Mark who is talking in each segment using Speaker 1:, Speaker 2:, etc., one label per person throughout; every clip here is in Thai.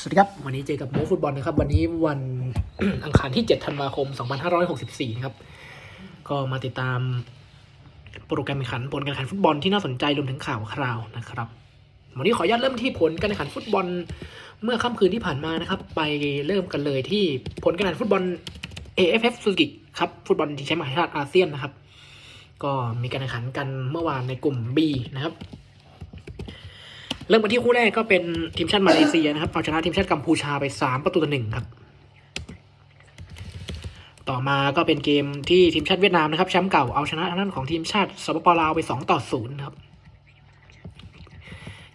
Speaker 1: สวัสดีครับ วันนี้เจอกับโมฟุตบอลนะครับ วันนี้วันอังคารที่ 7 ธันวาคม 2564 นะครับ ก็มาติดตามโปรแกรมแข่งขันผลการแข่งขันฟุตบอลที่น่าสนใจรวมถึงข่าวคราวนะครับ วันนี้ขออนุญาตเริ่มที่ผลการแข่งขันฟุตบอลเมื่อค่ำคืนที่ผ่านมานะครับ ไปเริ่มกันเลยที่ผลการแข่งขันฟุตบอล AFF Suzuki ครับฟุตบอลที่แชมป์มหาชาติอาเซียนนะครับ ก็มีการแข่งขันกันเมื่อวานในกลุ่ม B นะครับ เริ่มกันที่คู่แรกก็เป็นทีมชาติมาเลเซียนะครับเอาชนะทีมชาติกัมพูชาไปสามประตูต่อหนึ่งครับ ต่อมาก็เป็นเกมที่ทีมชาติเวียดนามนะครับแชมป์เก่าเอาชนะทางด้านของทีมชาติสปปลาวไปสองต่อศูนย์ครับ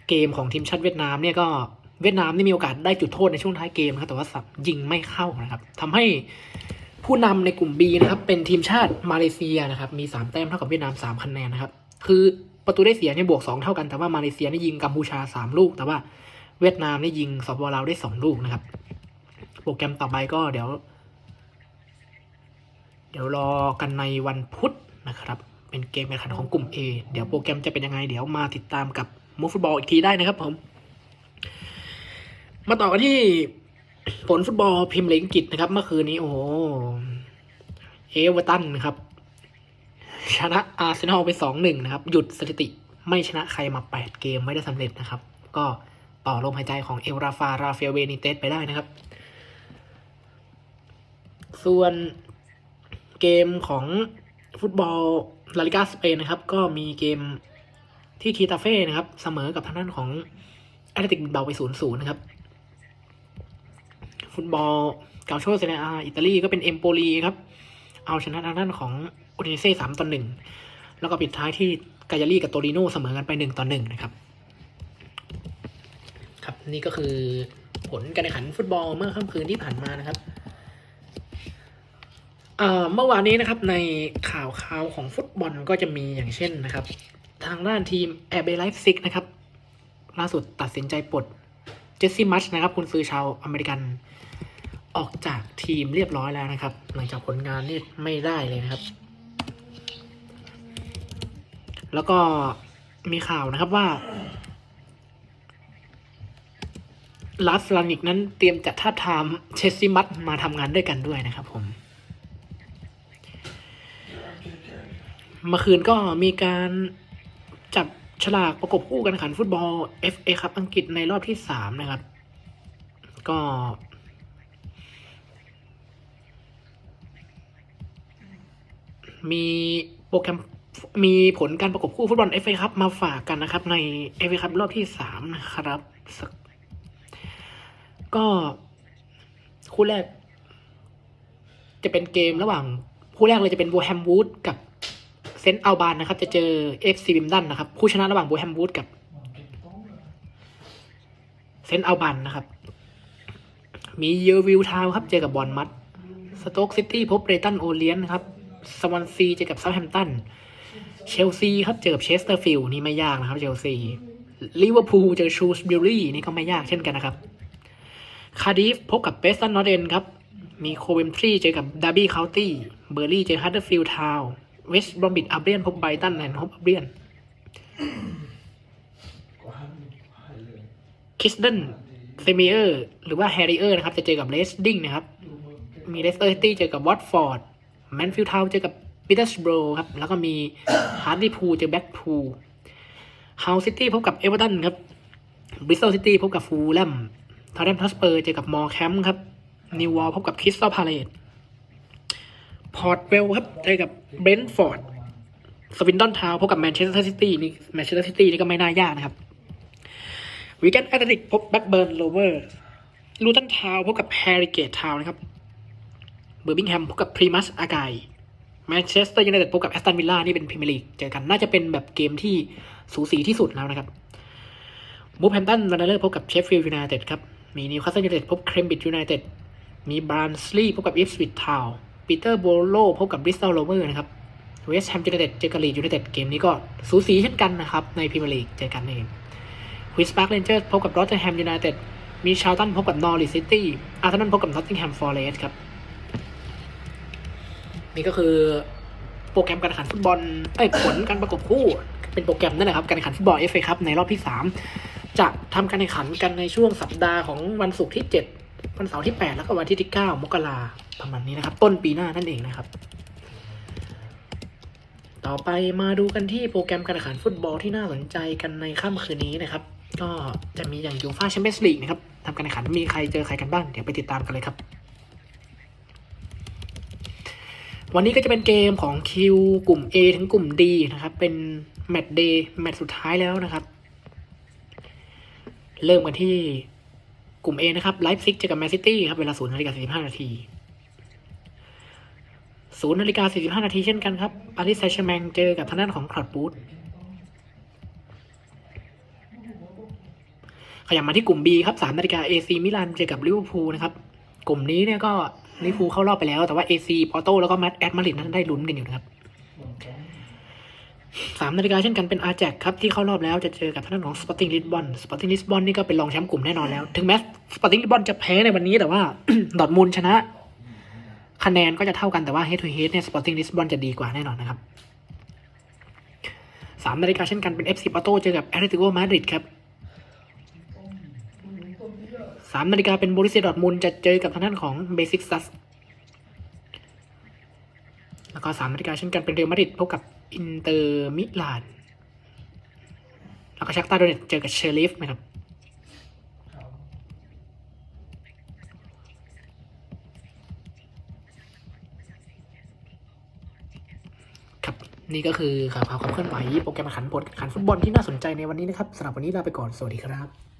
Speaker 1: เกมของทีมชาติเวียดนามเนี่ยก็เวียดนามนี่มีโอกาสได้จุดโทษในช่วงท้ายเกมนะครับแต่ว่าสับยิงไม่เข้านะครับทำให้ผู้นำในกลุ่ม B นะครับเป็นทีมชาติมาเลเซียนะครับมีสามแต้มเท่ากับเวียดนามสามคะแนนนะครับ คือ ประตูได้เสียเนี่ยบวกสองเท่ากันแต่ว่ามาเลเซียนี่ยิงกัมพูชาสามลูก แต่ว่าเวียดนามนี่ยิงสปปลาวได้สองลูกนะครับ โปรแกรมต่อไปก็เดี๋ยว เดี๋ยวรอกันในวันพุธนะครับ เป็นเกมแข่งขันของกลุ่ม A เดี๋ยวโปรแกรมจะเป็นยังไง เดี๋ยวมาติดตามกับมูฟุตบอลอีกทีได้นะครับผม มาต่อกันที่ผลฟุตบอลพรีเมียร์ลีกอังกฤษนะครับ เมื่อคืนนี้โอ้โหเอเวอร์ตันนะครับ ชนะอาร์เซนอลไปสองหนึ่งนะครับ หยุดสถิติไม่ชนะใครมาแปดเกมไม่ได้สำเร็จนะครับ ก็ต่อลมหายใจของเอลราฟา ราเฟลเวนิเตสไปได้นะครับ ส่วนเกมของฟุตบอลลาลิกาสเปนนะครับ ก็มีเกมที่คีตาเฟ่นะครับ เสมอกับทางด้านของแอตเลติกบิลเบาไปศูนย์ศูนย์นะครับ ฟุตบอลเกาโชเซเนียอิตาลีก็เป็นเอมโปลีครับ เอาชนะทางด้านของอุดิเซ่สามต่อหนึ่งแล้วก็ปิดท้ายที่กายาลีกับโตริโนเสมอกันไปหนึ่งต่อหนึ่งนะครับ ครับนี่ก็คือผลการแข่งขันฟุตบอลเมื่อค่ำคืนที่ผ่านมานะครับเอ่อเมื่อวานนี้นะครับในข่าวข่าวของฟุตบอลก็จะมีอย่างเช่นนะครับ ทางด้านทีมแอร์เบลไลฟ์ซิกนะครับล่าสุดตัดสินใจปลดเจสซี่มัชนะครับ คุณซื้อชาวอเมริกัน ออกจากทีมเรียบร้อยแล้วนะครับ หลังจากผลงานนี่ไม่ได้เลยนะครับ แล้วก็มีข่าวนะครับว่าลาสลานิกนั้นเตรียมจะท้าทามเชสซี่มัตมาทำงานด้วยกันด้วยนะครับผม เมื่อคืนก็มีการจับฉลากประกบคู่กันขันฟุตบอล FA ครับอังกฤษในรอบที่สามนะครับ ก็ มีโปรแกรมมีผลการประกบคู่ฟุตบอล FA ครับมาฝากกันนะครับ ใน FA ครับรอบที่สามนะครับ ก็คู่แรก จะเป็นเกมระหว่าง คู่แรกเลยจะเป็นโบแฮมวูดกับเซนต์อัลบานนะครับ จะเจอ FC บิมดันนะครับ คู่ชนะระหว่างโบแฮมวูดกับเซนต์อัลบันนะครับ มีเยอร์วิลทาวนครับ เจอกับบอลมัดสโต๊กซิตี้พบเรตันโอเลียนครับ สวอนซีเจอกับเซาท์แฮมป์ตัน เชลซีครับเจอกับเชสเตอร์ฟิลด์นี่ไม่ยากนะครับเชลซี ลิเวอร์พูลเจอชูสบิลลี่นี่ก็ไม่ยากเช่นกันนะครับ คาร์ดิฟพบกับเบสตันนอร์เดนครับ มีโคเวนทรีเจอกับดาร์บี้เคานตี้ เบอร์ลี่เจอฮัตเตอร์ฟิลด์ทาวน์ เวสต์บรอมบิดอับเบียนพบไบรตันแอนด์ฮบอับเบียนคิสเดนเซมิเออร์หรือว่าแฮร์ริเออร์นะครับ จะเจอกับเลสดิงนะครับ มีเลสเตอร์ซิตี้เจอกับวอตฟอร์ด แมนฟิลด์ทาวเจอกับปิเตอร์สโบรครับ แล้วก็มีฮาร์ดลีพูเจอแบ็กพูเฮาซิตี้พบกับเอเวอร์ตันครับบริสตอลซิตี้พบกับฟูลแลมทอร์เรมทัสเปอร์เจอกับมอร์แคมป์ครับนิววอลพบกับคริสตัลพาเลตพอร์ตเวลครับเจอกับเบรนท์ฟอร์ดสวินดอนทาวพบกับแมนเชสเตอร์ซิตี้นี่แมนเชสเตอร์ซิตี้นี่ก็ไม่น่ายากนะครับวีแกนแอตเลติกพบแบ็กเบิร์นโลเวอร์ลูตันทาวพบกับแฮร์ริเกตทาวนะครับ เบอร์บิงแฮมพบกับพรีมัสอากายแมนเชสเตอร์ยูไนเต็ดพบกับแอสตันวิลล่านี่เป็นพรีเมียร์ลีกเจอกันน่าจะเป็นแบบเกมที่สูสีที่สุดแล้วนะครับบูแฮมตันวันเดอร์พบกับเชฟฟิลด์ยูไนเต็ดครับมีนิวคาสเซิลยูไนเต็ดพบเครมบิดยูไนเต็ดมีบรานสลีย์พบกับอิฟสวิตทาวปีเตอร์โบโลพบกับบริสตัลโรเวอร์นะครับเวสต์แฮมยูไนเต็ดเจอกับลีดยูไนเต็ดเกมนี้ก็สูสีเช่นกันนะครับในพรีเมียร์ลีกเจอกันเองควิสปาร์คเรนเจอร์พบกับรอตอร์แฮมยูไนเต็ดมีชาลตันพบกับนอริสซิตี้อาร์เซนอลพบกับนอตติงแฮมฟอร์เรสต์ครับ นี่ก็คือโปรแกรมการแข่งขันฟุตบอลไอ้ผลการประกบคู่เป็นโปรแกรมนั่นแหละครับการแข่งขันฟุตบอลเอฟเอครับในรอบที่สามจะทำการแข่งขันกันในช่วงสัปดาห์ของวันศุกร์ที่ 7 วันเสาร์ที่ 8 แล้วก็วันที่ที่ 9 มกราประมาณนี้นะครับ ต้นปีหน้านั่นเองนะครับ ต่อไปมาดูกันที่โปรแกรมการแข่งขันฟุตบอลที่น่าสนใจกันในค่ำคืนนี้นะครับ ก็จะมีอย่างยูฟ่าแชมเปี้ยนส์ลีกนะครับทำการแข่งขันมีใครเจอใครกันบ้างเดี๋ยวไปติดตามกันเลยครับ วันนี้ก็จะเป็นเกมของคิวกลุ่ม A ถึงกลุ่ม D นะครับ เป็นแมตช์เดย์แมตช์สุดท้ายแล้วนะครับ เริ่มกันที่กลุ่ม A นะครับไลฟ์ซิกเจอกับแมนซิตี้ครับ เวลา0นาฬิกา45 นาที0นาฬิกา45 นาทีเช่นกันครับปารีสแซงต์แชร์แมงเจอกับทางด้านของคลอดบูธขยับมาที่กลุ่ม B ครับ3นาฬิกา AC มิลานเจอกับลิเวอร์พูลนะครับ กลุ่มนี้เนี่ยก็ ลิเวอร์พูเข้ารอบไปแล้ว แต่ว่า AC ปอร์โตแล้วก็แมตแอดมาริดนั้นได้ลุ้นกันอยู่นะครับสามนาฬิกาเช่นกันเป็นอาแจกครับที่เข้ารอบแล้วจะเจอกับทางด้านของสปอร์ติ้งลิสบอนสปอร์ติ้งลิสบอนนี่ก็เป็นรองแชมป์กลุ่มแน่นอนแล้ว ถึงแม้สปอร์ติ้งลิสบอนจะแพ้ในวันนี้แต่ว่าดอทมุนด์ชนะ คะแนนก็จะเท่ากันแต่ว่า head to head เนี่ยสปอร์ติ้งลิสบอนจะดีกว่าแน่นอนนะครับสามนาฬิกาเช่นกันเป็น FC ปอร์โตเจอกับแอตเลติโกมาดริดครับ สามนาฬิกาเป็นบริเซียดอร์ทมุนจะเจอกับทางด้านของเบสิกซัสแล้วก็สามนาฬิกาเช่นกันเป็นเรอัลมาดริดพบกับอินเตอร์มิลานแล้วก็ชักตาโดเนตเจอกับเชอร์ลิฟนะครับครับนี่ก็คือข่าวข่าวความเคลื่อนไหวโปรแกรมขันบทขันฟุตบอลที่น่าสนใจในวันนี้นะครับสำหรับวันนี้ลาไปก่อนสวัสดีครับ